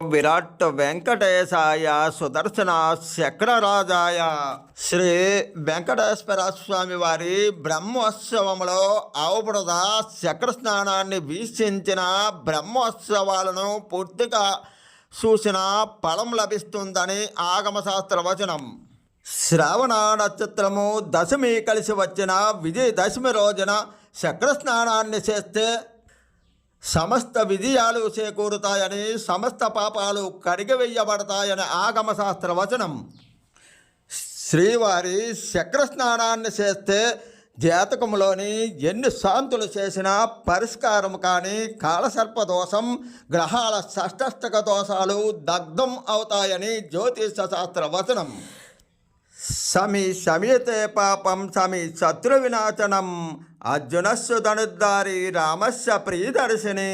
విరాట్ వెంకటేశాయ సుదర్శన చక్రరాజాయ శ్రీ వెంకటేశ్వర స్వామి వారి బ్రహ్మోత్సవంలో అవబుడద చక్ర స్నానాన్ని వీక్షించిన బ్రహ్మోత్సవాలను పూర్తిగా చూసిన ఫలం లభిస్తుందని ఆగమశాస్త్ర వచనం. శ్రావణ నక్షత్రము దశమి కలిసి వచ్చిన విజయదశమి రోజున చక్ర స్నానాన్ని చేస్తే సమస్త విజయాలు చేకూరుతాయని సమస్త పాపాలు కడిగివేయబడతాయని ఆగమ శాస్త్ర వచనం. శ్రీవారి చక్ర స్నానాన్ని చేస్తే జాతకంలోని ఎన్ని శాంతులు చేసినా పరిష్కారం కానీ కాలసర్ప దోషం గ్రహాల షష్టష్టక దోషాలు దగ్ధం అవుతాయని జ్యోతిష శాస్త్ర వచనం. సమి సమీతే పాపం సమి శత్రు వినాశనం అర్జునస్సు ధనుద్ధారి రామస్య ప్రియదర్శిని.